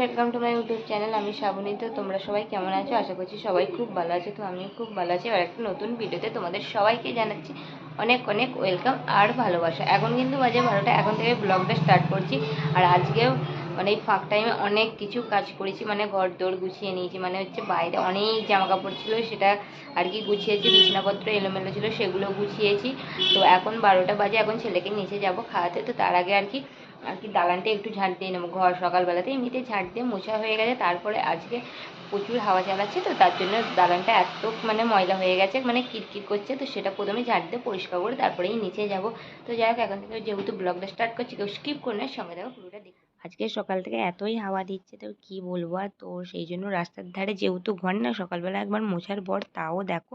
Welcome to my YouTube channel আমি শ্রাবণী তো তোমরা সবাই কেমন আছো? আশা করছি সবাই খুব ভালো আছে, তো আমি খুব ভালো আছি। আর একটা নতুন ভিডিওতে তোমাদের সবাইকে জানাচ্ছি অনেক অনেক ওয়েলকাম আর ভালোবাসা। এখন কিন্তু বাজে বারোটা, এখন থেকে ব্লগটা স্টার্ট করছি। আর আজকেও মানে এই ফাঁক টাইমে অনেক কিছু কাজ করেছি মানে ঘর দৌড় গুছিয়ে নিয়েছি মানে হচ্ছে বাইরে অনেক জামা কাপড় ছিল, সেটা আর কি গুছিয়েছি, বিছনাপত্র এলোমেলো ছিল, সেগুলো গুছিয়েছি। তো এখন বারোটা বাজে, এখন ছেলেকে নিচে যাব খাওয়াতে, তো তার আগে আর কি আর কি দালানটা একটু ঝাঁট দিয়ে নেব, ঘর সকালবেলাতে এমনিতে ঝাঁট দিয়ে মোছা হয়ে গেছে, তারপরে আজকে প্রচুর হাওয়া চালাচ্ছে তো তার জন্য দালানটা এত মানে ময়লা হয়ে গেছে মানে কিরকির করছে, তো সেটা প্রথমে ঝাঁট দিয়ে পরিষ্কার করে তারপরেই নিচে যাব। তো যাই হোক, এখন থেকে যেহেতু ব্লগটা স্টার্ট করছি, কেউ স্কিপ করে না, সঙ্গে দেখো পুরোটা দেখ আজকে সকাল থেকে এতই হাওয়া দিচ্ছে, তো কি বলব? আর তো সেই জন্য রাস্তার ধারে যেহেতু ঘর না, সকালবেলা একবার মোছার পর তাও দেখো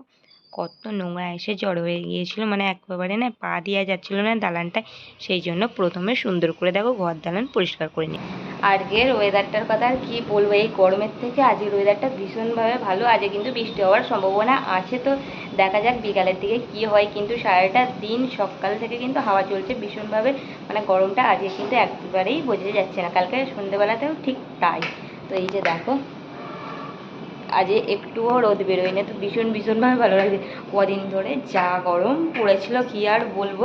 কত নোংরা এসে জড়ো হয়ে গিয়েছিল। মানে একেবারে না পা দেওয়া যাচ্ছিল না দালানটায় সেই জন্য প্রথমে সুন্দর করে দেখো ঘর দালান পরিষ্কার করে নিই। আজকের ওয়েদারটার কথা আর কি বলব? এই গরমের থেকে আজকের ওয়েদারটা ভীষণভাবে ভালো। আজকে কিন্তু বৃষ্টি হওয়ার সম্ভাবনা আছে তো দেখা যাক বিকালের দিকে কি হয়। কিন্তু সারাটা দিন সকাল থেকে কিন্তু হাওয়া চলছে ভীষণভাবে। মানে গরমটা আজকে কিন্তু একেবারেই বোঝা যাচ্ছে না। কালকে সন্ধ্যেবেলাতেও ঠিক তাই। তো এই যে দেখো আজ একটুও রোদ বেরোয় না তো ভীষণ, ভীষণভাবে ভালো লাগছে। কদিন ধরে যা গরম পড়েছিল, কি আর বলব?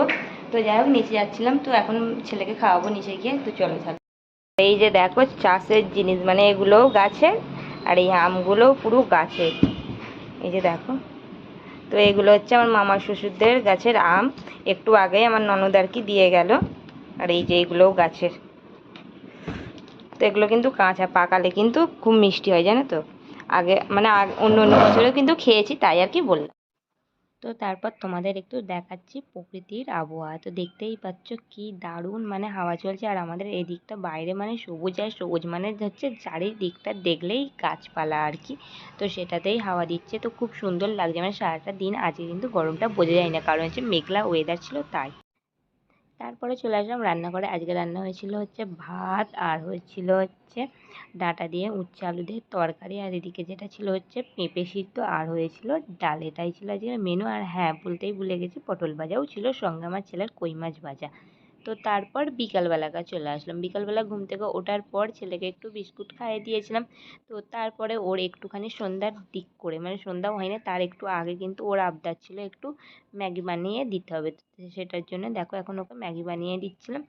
তো যাই হোক, নিচে যাচ্ছিলাম, তো এখন ছেলেকে খাওয়াবো, নিচে গিয়ে, তো চলো থাক এই যে দেখো, চাষের জিনিস মানে এগুলোও গাছের, আর এই আমগুলোও পুরো গাছের। এই যে দেখো, তো এগুলো হচ্ছে আমার মামা শ্বশুরদের গাছের আম। একটু আগেই আমার ননদ আর কি দিয়ে গেল, আর এই যে এগুলোও গাছের। তো এগুলো কিন্তু কাঁচা, পাকালে কিন্তু খুব মিষ্টি হয়, জানো তো? আগে মানে অন্য অন্য বছরেও কিন্তু খেয়েছি, তাই আর কি বললাম। তো তারপর তোমাদের একটু দেখাচ্ছি প্রকৃতির আবহাওয়া। তো দেখতেই পাচ্ছ কি দারুণ মানে হাওয়া চলছে, আর আমাদের এদিকটা বাইরে মানে সবুজ আর সবুজ মানে হচ্ছে চারিদিকটা দেখলেই গাছপালা আর কি। তো সেটাতেই হাওয়া দিচ্ছে, তো খুব সুন্দর লাগছে। মানে সারাটা দিন আজকে কিন্তু গরমটা বোঝা যায় না, কারণ হচ্ছে মেঘলা ওয়েদার ছিল তাই। তারপরে চলে আসলাম রান্নাঘরে। আজকে রান্না হয়েছিল হচ্ছে ভাত আর হয়েছিল হচ্ছে ডাটা দিয়ে উচ্ছে আলু দিয়ে তরকারি। আর এদিকে যেটা ছিল হচ্ছে পেঁপে সিদ্ধ আর হয়েছিল ডাল। এটাই ছিল আজকে মেনু আর হ্যাঁ বলতেই ভুলে গেছি, পটল ভাজাও ছিল সঙ্গে আমার ছেলের কই মাছ ভাজা। তো তারপর বিকালবেলাকা চলে আসলাম। বিকালবেলা ঘুম থেকে ওঠার পর ছেলেকে একটু বিস্কুট খাইয়ে দিয়েছিলাম। তো তারপরে ওর একটুখানি সন্ধ্যার দিক করে মানে সন্ধ্যাও হয় না তার একটু আগে কিন্তু ওর আবদার ছিল একটু ম্যাগি বানিয়ে দিতে হবে। সেটার জন্য দেখো এখন ওকে ম্যাগি বানিয়ে দিচ্ছিলাম।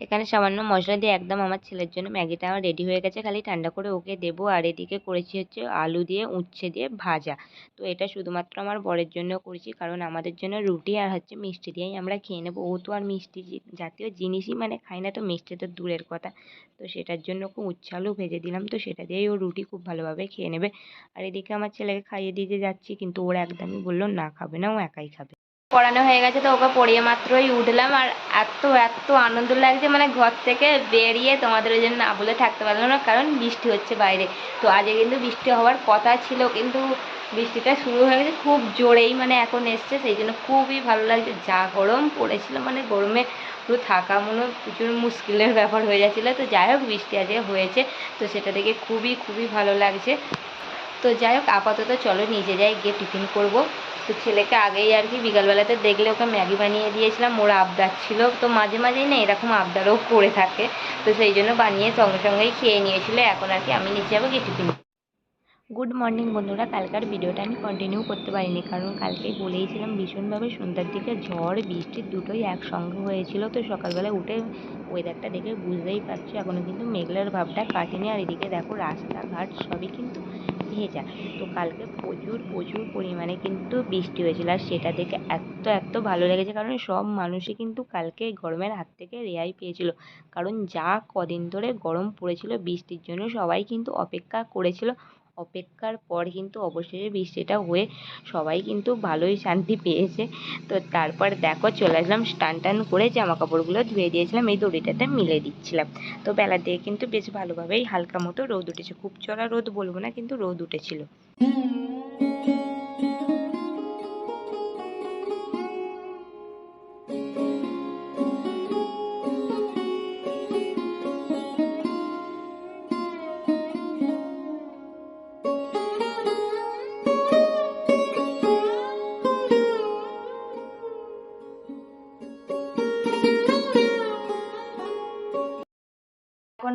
এখানে সামান্য মশলা দিয়ে একদম আমার ছেলের জন্য ম্যাগিটা আমার রেডি হয়ে গেছে। খালি ঠান্ডা করে ওকে দেবো আর এদিকে করেছি হচ্ছে আলু দিয়ে, উচ্ছে দিয়ে ভাজা। তো এটা শুধুমাত্র আমার বরের জন্য করেছি কারণ আমাদের জন্য রুটি আর হচ্ছে মিষ্টি দিয়েই আমরা খেয়ে নেব। ও তো আর মিষ্টি জাতীয় জিনিসই মানে খায় না তো মিষ্টি তো দূরের কথা। তো সেটার জন্য খুব উচ্ছে আলু ভেজে দিলাম। তো সেটা দিয়েই ও রুটি খুব ভালোভাবে খেয়ে নেবে। আর এদিকে আমার ছেলেকে খাইয়ে দিতে যাচ্ছি কিন্তু ওর একদমই বলল না খাবে না, ও একাই খাবে। পড়ানো হয়ে গেছে তো, ওকে পড়িয়ে মাত্রই উঠলাম। আর এত এত আনন্দ লাগছে মানে ঘর থেকে বেরিয়ে তোমাদের ওই জন্য না বলে থাকতে পারলাম না, কারণ বৃষ্টি হচ্ছে বাইরে। তো আজকে কিন্তু বৃষ্টি হওয়ার কথা ছিল, কিন্তু বৃষ্টিটা শুরু হয়ে গেছে, খুব জোরেই মানে এখন এসছে, সেই জন্য খুবই ভালো লাগছে। যা গরম পড়েছিল মানে গরমে পুরো থাকা মনে প্রচুর মুশকিলের ব্যাপার হয়ে যাচ্ছিল। তো যাই হোক, বৃষ্টি আজকে হয়েছে, তো সেটা দেখে খুবই খুবই ভালো লাগছে। তো যাই হোক, আপাতত চলো, নিজে যাই গিয়ে টিফিন করব। তো ছেলেকে আগেই আর কি বিকালবেলাতে দেখলে ওকে ম্যাগি বানিয়ে দিয়েছিলাম, ওর আবদার ছিল। তো মাঝে মাঝেই না এরকম আবদারও করে থাকে। তো সেই জন্য বানিয়ে সঙ্গে সঙ্গেই খেয়ে নিয়েছিল। এখন আর কি আমি নিচে যাব গিয়ে টিফিন গুড মর্নিং বন্ধুরা, কালকার ভিডিওটা আমি কন্টিনিউ করতে পারিনি, কারণ কালকেই বলেইছিলাম ভীষণভাবে সন্ধ্যার দিকে ঝড়, বৃষ্টি দুটোই একসঙ্গে হয়েছিল। তো সকালবেলা উঠে ওয়েদারটা দেখে বুঝতেই পারছ এখনও কিন্তু মেঘলার ভাবটা কাটেনি। আর এদিকে দেখো রাস্তাঘাট সবই কিন্তু ভেজা। তো কালকে প্রচুর প্রচুর পরিমাণে কিন্তু বৃষ্টি হয়েছিল আর সেটা দেখে এত এত ভালো লেগেছে কারণ সব মানুষই কিন্তু কালকে গরমের হাত থেকে রেহাই পেয়েছিল। কারণ যা কদিন ধরে গরম পড়েছিল, বৃষ্টির জন্য সবাই কিন্তু অপেক্ষা করেছিল অপেক্ষার পর কিন্তু অবশেষে বৃষ্টিটা হয়ে সবাই কিন্তু ভালোই শান্তি পেয়েছে। তো তারপর দেখো চলে আসলাম স্টান টান করে জামা কাপড়গুলো ধুয়ে দিয়েছিলাম, এই দড়িটাতে মিলে দিচ্ছিলাম। তো বেলা দিয়ে কিন্তু বেশ ভালোভাবেই হালকা মতো রোদ উঠেছে। খুব চড়া রোদ বলব না, কিন্তু রোদ উঠেছিল।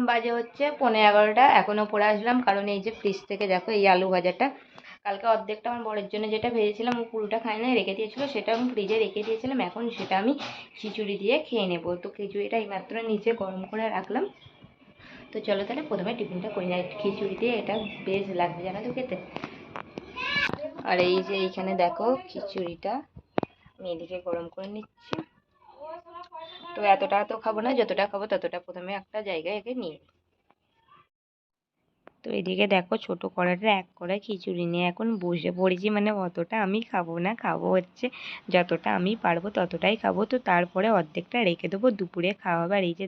বাজে হচ্ছে পনেরো এগারোটা। এখনও পরে আসলাম, কারণ এই যে ফ্রিজ থেকে দেখো এই আলু ভাজাটা। কালকে অর্ধেকটা আমার বরের জন্য যেটা ভেজেছিলাম, ও পুরোটা খাই না রেখে দিয়েছিল, সেটা আমি ফ্রিজে রেখে দিয়েছিলাম, এখন সেটা আমি খিচুড়ি দিয়ে খেয়ে নেব। তো খিচুড়িটা এইমাত্র নিচে গরম করে রাখলাম। তো চলো তাহলে প্রথমে টিফিনটা করে নিই। খিচুড়ি দিয়ে এটা বেশ লাগবে জানো তো খেতে। আর এই যে এইখানে দেখো খিচুড়িটা, আমি এদিকে গরম করে নিচ্ছি। তো এতটা তো খাব না, যতটা খাব ততটা প্রথমে একটা জায়গায় একে নিয়ে। তো এদিকে দেখো ছোট কড়াইটা এক কড়াই খিচুড়ি নিয়ে এখন বসে পড়েছি মানে অতটা আমি খাব না, খাব হচ্ছে যতটা আমি পারব ততটাই খাব। তো তারপরে অর্ধেকটা রেখে দেবো দুপুরে খাওয়া আর এই যে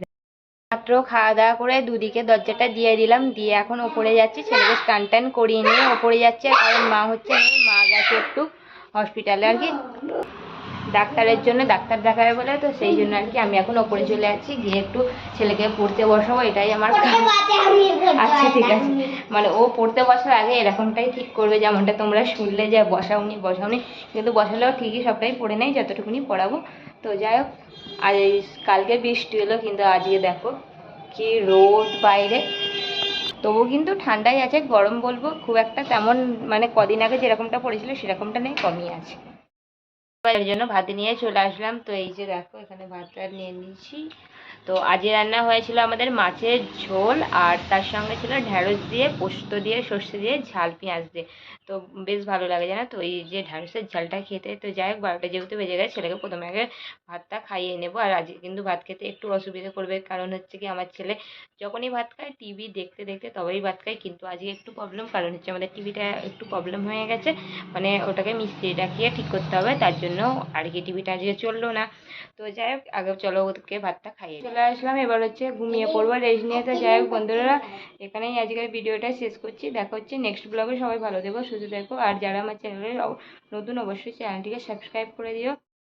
মাত্র খাওয়া দাওয়া করে দুদিকে দরজাটা দিয়ে দিলাম, দিয়ে এখন ওপরে যাচ্ছি, ছেলেকে স্টান টান করিয়ে নিয়ে ওপরে যাচ্ছে কারণ মা হচ্ছে মা গেছে একটু হসপিটালে আর কি। ডাক্তারের জন্য ডাক্তার দেখাবে বলে তো সেই জন্য আর কি আমি এখন ওপরে চলে যাচ্ছি গিয়ে একটু ছেলেকে পড়তে বসাবো এটাই আমার আচ্ছা ঠিক আছে। মানে ও পড়তে বসার আগে এরকমটাই ঠিক করবে যেমনটা তোমরা শুনলে যে বসাওনি বসাওনি। কিন্তু বসালেও ঠিকই সবটাই পড়ে নেয় যতটুকুনি পড়াবো। তো যাই হোক আর এই কালকে বৃষ্টি হলো কিন্তু আজকে দেখো কি রোদ বাইরে। তবু কিন্তু ঠান্ডাই আছে গরম বলব খুব একটা তেমন মানে কদিন আগে যেরকমটা পড়েছিল সেরকমটা নেই কমই আছে। এর জন্য ভাত নিয়ে চলে আসলাম। তো এই যে দেখো এখানে ভাতটা নিয়ে নিয়েছি। তো আজকে রান্না হয়েছিল আমাদের মাছের ঝোল আর তার সঙ্গে ছিল ঢ্যাঁড়স দিয়ে, পোস্ত দিয়ে, সর্ষে দিয়ে, ঝাল পেঁয়াজ দিয়ে। তো বেশ ভালো লাগে জানো তো, এই যে ঢ্যাঁড়সের ঝালটা খেতে। তো যাই হোক, বারোটা যেহেতু বেজে গেছে, ছেলেকে প্রথমে আগে ভাতটা খাইয়ে নেব। আর আজকে কিন্তু ভাত খেতে একটু অসুবিধা করবে, কারণ হচ্ছে কি আমার ছেলে যখনই ভাত খায়, টিভি দেখতে দেখতে তবেই ভাত খায়। কিন্তু আজকে একটু প্রবলেম কারণ হচ্ছে আমাদের টিভিটা একটু প্রবলেম হয়ে গেছে। মানে ওটাকে মিস্ত্রি ডাকিয়ে ঠিক করতে হবে, তার জন্য আর কি টিভিটা আজকে চলল না। তো যাই হোক, আগে চলো ওদেরকে ভাতটা খাইয়ে চলে আসলাম, এবার হচ্ছে ঘুমিয়ে পড়ব। রেস্ট নিয়ে তো যাই হোক, বন্ধুরা, এখানেই আজকের ভিডিওটা শেষ করছি। দেখা হচ্ছে নেক্সট ব্লগে সবাই ভালো দেবো সুস্থ দেখো আর যারা আমার চ্যানেলের নতুন, অবশ্যই চ্যানেলটিকে সাবস্ক্রাইব করে দিও।